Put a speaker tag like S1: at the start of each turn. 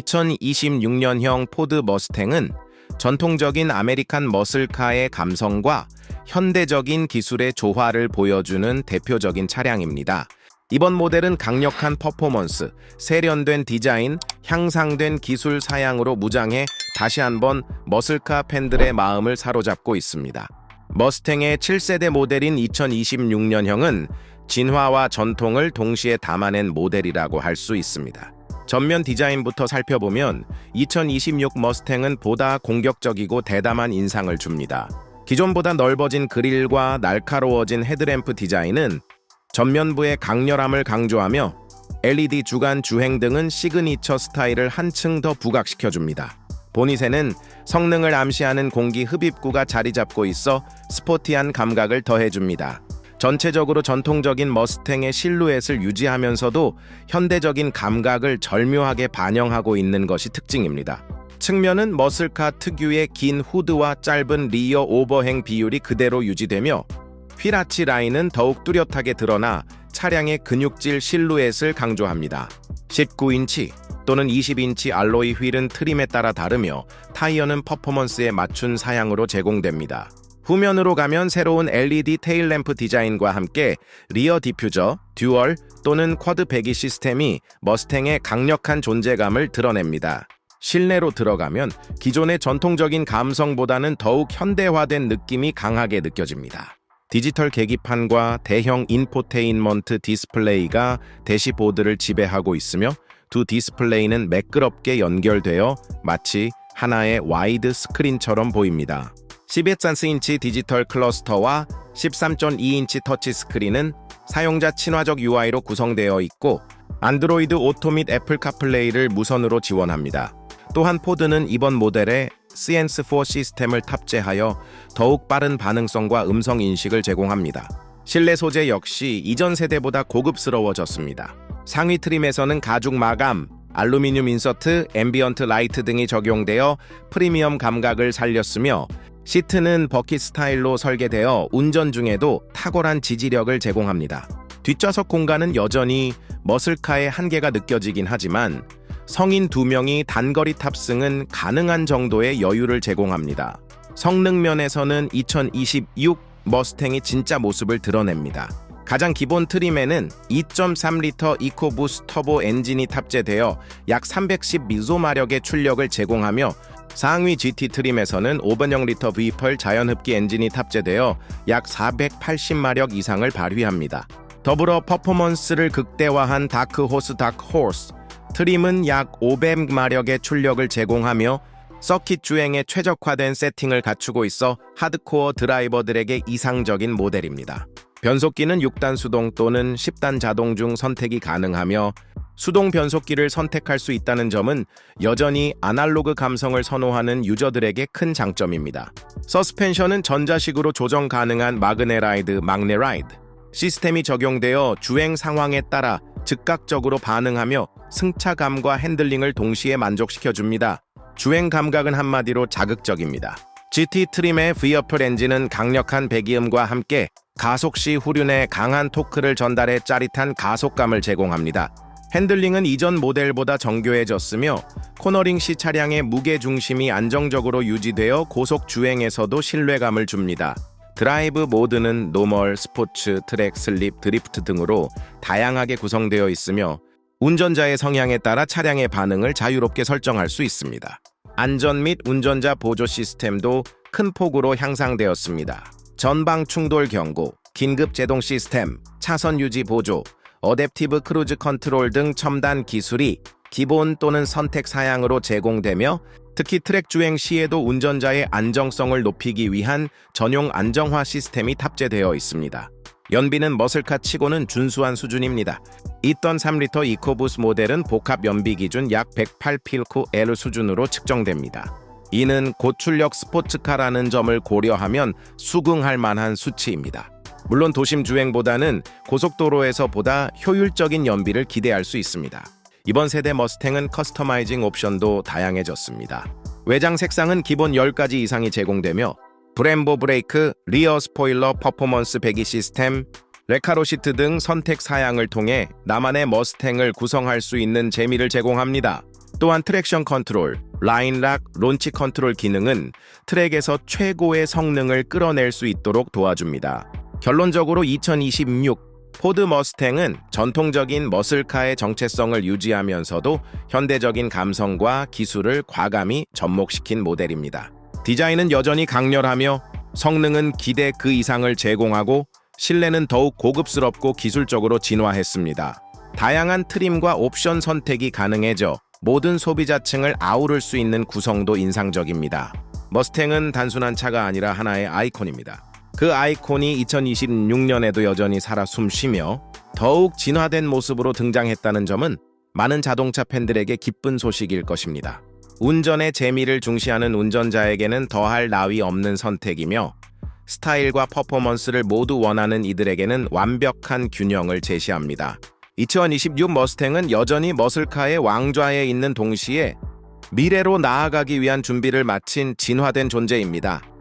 S1: 2026년형 포드 머스탱은 전통적인 아메리칸 머슬카의 감성과 현대적인 기술의 조화를 보여주는 대표적인 차량입니다. 이번 모델은 강력한 퍼포먼스, 세련된 디자인, 향상된 기술 사양으로 무장해 다시 한번 머슬카 팬들의 마음을 사로잡고 있습니다. 머스탱의 7세대 모델인 2026년형은 진화와 전통을 동시에 담아낸 모델이라고 할 수 있습니다. 전면 디자인부터 살펴보면 2026 머스탱은 보다 공격적이고 대담한 인상을 줍니다. 기존보다 넓어진 그릴과 날카로워진 헤드램프 디자인은 전면부의 강렬함을 강조하며 LED 주간 주행 등은 시그니처 스타일을 한층 더 부각시켜줍니다. 보닛에는 성능을 암시하는 공기 흡입구가 자리 잡고 있어 스포티한 감각을 더해줍니다. 전체적으로 전통적인 머스탱의 실루엣을 유지하면서도 현대적인 감각을 절묘하게 반영하고 있는 것이 특징입니다. 측면은 머슬카 특유의 긴 후드와 짧은 리어 오버행 비율이 그대로 유지되며 휠아치 라인은 더욱 뚜렷하게 드러나 차량의 근육질 실루엣을 강조합니다. 19인치 또는 20인치 알로이 휠은 트림에 따라 다르며 타이어는 퍼포먼스에 맞춘 사양으로 제공됩니다. 후면으로 가면 새로운 LED 테일 램프 디자인과 함께 리어 디퓨저, 듀얼 또는 쿼드 배기 시스템이 머스탱의 강력한 존재감을 드러냅니다. 실내로 들어가면 기존의 전통적인 감성보다는 더욱 현대화된 느낌이 강하게 느껴집니다. 디지털 계기판과 대형 인포테인먼트 디스플레이가 대시보드를 지배하고 있으며 두 디스플레이는 매끄럽게 연결되어 마치 하나의 와이드 스크린처럼 보입니다. 11.3인치 디지털 클러스터와 13.2인치 터치 스크린은 사용자 친화적 UI로 구성되어 있고 안드로이드 오토 및 애플 카플레이를 무선으로 지원합니다. 또한 포드는 이번 모델에 CNS4 시스템을 탑재하여 더욱 빠른 반응성과 음성 인식을 제공합니다. 실내 소재 역시 이전 세대보다 고급스러워졌습니다. 상위 트림에서는 가죽 마감, 알루미늄 인서트, 앰비언트 라이트 등이 적용되어 프리미엄 감각을 살렸으며 시트는 버킷 스타일로 설계되어 운전 중에도 탁월한 지지력을 제공합니다. 뒷좌석 공간은 여전히 머슬카의 한계가 느껴지긴 하지만 성인 두 명이 단거리 탑승은 가능한 정도의 여유를 제공합니다. 성능 면에서는 2026 머스탱이 진짜 모습을 드러냅니다. 가장 기본 트림에는 2.3리터 이코부스 터보 엔진이 탑재되어 약 310 미소 마력의 출력을 제공하며 상위 GT 트림에서는 5번형 리터 V8 자연흡기 엔진이 탑재되어 약 480마력 이상을 발휘합니다. 더불어 퍼포먼스를 극대화한 다크호스 다크호스 트림은 약 500마력의 출력을 제공하며 서킷 주행에 최적화된 세팅을 갖추고 있어 하드코어 드라이버들에게 이상적인 모델입니다. 변속기는 6단 수동 또는 10단 자동 중 선택이 가능하며 수동 변속기를 선택할 수 있다는 점은 여전히 아날로그 감성을 선호하는 유저들에게 큰 장점입니다. 서스펜션은 전자식으로 조정 가능한 마그네라이드 magneRide 시스템이 적용되어 주행 상황에 따라 즉각적으로 반응하며 승차감과 핸들링을 동시에 만족시켜줍니다. 주행 감각은 한마디로 자극적입니다. GT 트림의 V어플 엔진은 강력한 배기음과 함께 가속 시 후륜에 강한 토크를 전달해 짜릿한 가속감을 제공합니다. 핸들링은 이전 모델보다 정교해졌으며 코너링 시 차량의 무게 중심이 안정적으로 유지되어 고속 주행에서도 신뢰감을 줍니다. 드라이브 모드는 노멀, 스포츠, 트랙, 슬립, 드리프트 등으로 다양하게 구성되어 있으며 운전자의 성향에 따라 차량의 반응을 자유롭게 설정할 수 있습니다. 안전 및 운전자 보조 시스템도 큰 폭으로 향상되었습니다. 전방 충돌 경고, 긴급 제동 시스템, 차선 유지 보조, 어댑티브 크루즈 컨트롤 등 첨단 기술이 기본 또는 선택 사양으로 제공되며 특히 트랙 주행 시에도 운전자의 안정성을 높이기 위한 전용 안정화 시스템이 탑재되어 있습니다. 연비는 머슬카 치고는 준수한 수준입니다. 있던 3리터 이코부스 모델은 복합 연비 기준 약 108필코 L 수준으로 측정됩니다. 이는 고출력 스포츠카라는 점을 고려하면 수긍할 만한 수치입니다. 물론 도심 주행보다는 고속도로에서 보다 효율적인 연비를 기대할 수 있습니다. 이번 세대 머스탱은 커스터마이징 옵션도 다양해졌습니다. 외장 색상은 기본 10가지 이상이 제공되며 브렘보 브레이크, 리어 스포일러 퍼포먼스 배기 시스템, 레카로 시트 등 선택 사양을 통해 나만의 머스탱을 구성할 수 있는 재미를 제공합니다. 또한 트랙션 컨트롤, 라인락, 론치 컨트롤 기능은 트랙에서 최고의 성능을 끌어낼 수 있도록 도와줍니다. 결론적으로 2026 포드 머스탱은 전통적인 머슬카의 정체성을 유지하면서도 현대적인 감성과 기술을 과감히 접목시킨 모델입니다. 디자인은 여전히 강렬하며 성능은 기대 그 이상을 제공하고 실내는 더욱 고급스럽고 기술적으로 진화했습니다. 다양한 트림과 옵션 선택이 가능해져 모든 소비자층을 아우를 수 있는 구성도 인상적입니다. 머스탱은 단순한 차가 아니라 하나의 아이콘입니다. 그 아이콘이 2026년에도 여전히 살아 숨쉬며 더욱 진화된 모습으로 등장했다는 점은 많은 자동차 팬들에게 기쁜 소식일 것입니다. 운전의 재미를 중시하는 운전자에게는 더할 나위 없는 선택이며 스타일과 퍼포먼스를 모두 원하는 이들에게는 완벽한 균형을 제시합니다. 2026 머스탱은 여전히 머슬카의 왕좌에 있는 동시에 미래로 나아가기 위한 준비를 마친 진화된 존재입니다.